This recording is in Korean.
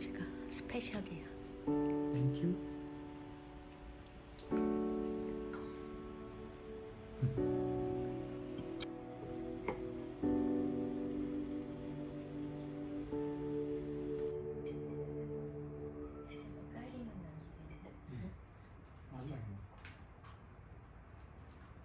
여기까지가 스페셜이야. 땡큐.